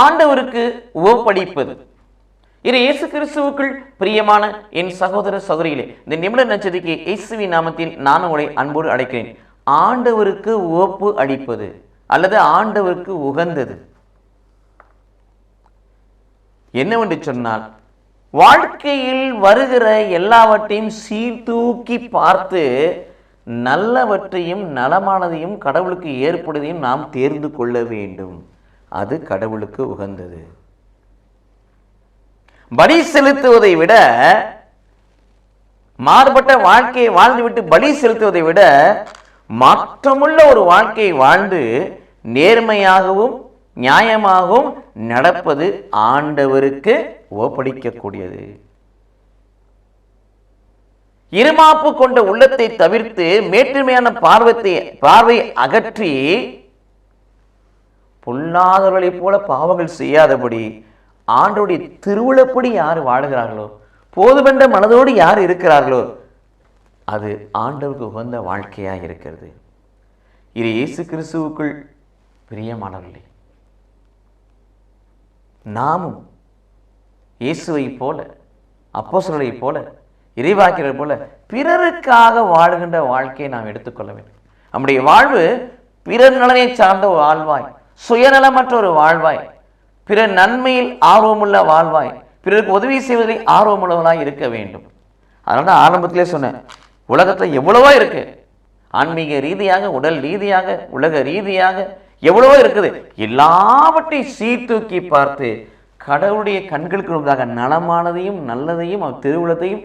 ஆண்டவருக்கு உவப்படிப்பது இது இயேசு கிறிஸ்துவுக்குள் பிரியமான என் சகோதர சகோதரிகளே இந்த நிமிட நட்சத்திற்கு இயேசுவி நாமத்தில் நான் உங்களை அன்போடு அழைக்கிறேன். ஆண்டவருக்கு உவப்பு அளிப்பது அல்லது ஆண்டவருக்கு உகந்தது? என்னவென்று சொன்னால் வாழ்க்கையில் வருகிற எல்லாவற்றையும் சீர்தூக்கி பார்த்து நல்லவற்றையும் நலமானதையும் கடவுளுக்கு ஏற்படுவதையும் நாம் தேர்ந்து கொள்ள வேண்டும். அது கடவுளுக்கு உகந்தது. பலி செலுத்துவதை விட மாறுபட்ட வாழ்க்கையை வாழ்ந்துவிட்டு பலி செலுத்துவதை விட மாற்றமுள்ள ஒரு வாழ்க்கையை வாழ்ந்து நேர்மையாகவும் நியாயமாகவும் நடப்பது ஆண்டவருக்கு ஒப்படைக்கக்கூடியது. இருமாப்பு கொண்ட உள்ளத்தை தவிர்த்து மேற்றுமையான பார்வத்தை பார்வை அகற்றி பொல்லாதவர்களைப் போல பாவங்கள் செய்யாதபடி ஆண்டோடைய திருவிழப்படி யார் வாழுகிறார்களோ போதுமென்ற மனதோடு யார் இருக்கிறார்களோ அது ஆண்டவருக்கு உகந்த வாழ்க்கையாக இருக்கிறது. இது இயேசு கிறிஸ்துவுக்குள் பிரியமானவர்களே நாமும் இயேசுவை போல அப்போஸ்தலரைப் போல இறைவாக்கிறது போல பிறருக்காக வாழுகின்ற வாழ்க்கையை நாம் எடுத்துக்கொள்ள வேண்டும். நம்முடைய வாழ்வு பிறர் நலனை சார்ந்த வாழ்வாய் சுயநலமற்ற ஒரு வாழ்வாய். பிறர் நன்மையில் ஆர்வமுள்ள வாழ்வாய். பிறருக்கு உதவி செய்வதில் ஆர்வமுள்ளவர்களாய் இருக்க வேண்டும். அதனால தான் ஆரம்பத்திலே சொன்னேன் உலகத்தில் எவ்வளவோ இருக்கு. ஆன்மீக ரீதியாக உடல் ரீதியாக உலக ரீதியாக எவ்வளவோ இருக்குது. எல்லாவற்றையும் சீர்தூக்கி பார்த்து கடவுளுடைய கண்களுக்கு முன்பாக நலமானதையும் நல்லதையும் அவர் திருவுளத்தையும்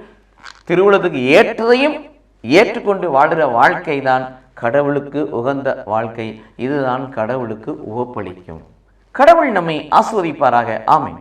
திருவுளத்துக்கு ஏற்றதையும் ஏற்றுக்கொண்டு வாழ்கிற வாழ்க்கை தான் கடவுளுக்கு உகந்த வாழ்க்கை. இதுதான் கடவுளுக்கு உகப்பளிக்கும் கடவுள் நம்மை ஆஸ்வதிப்பாராக ஆமை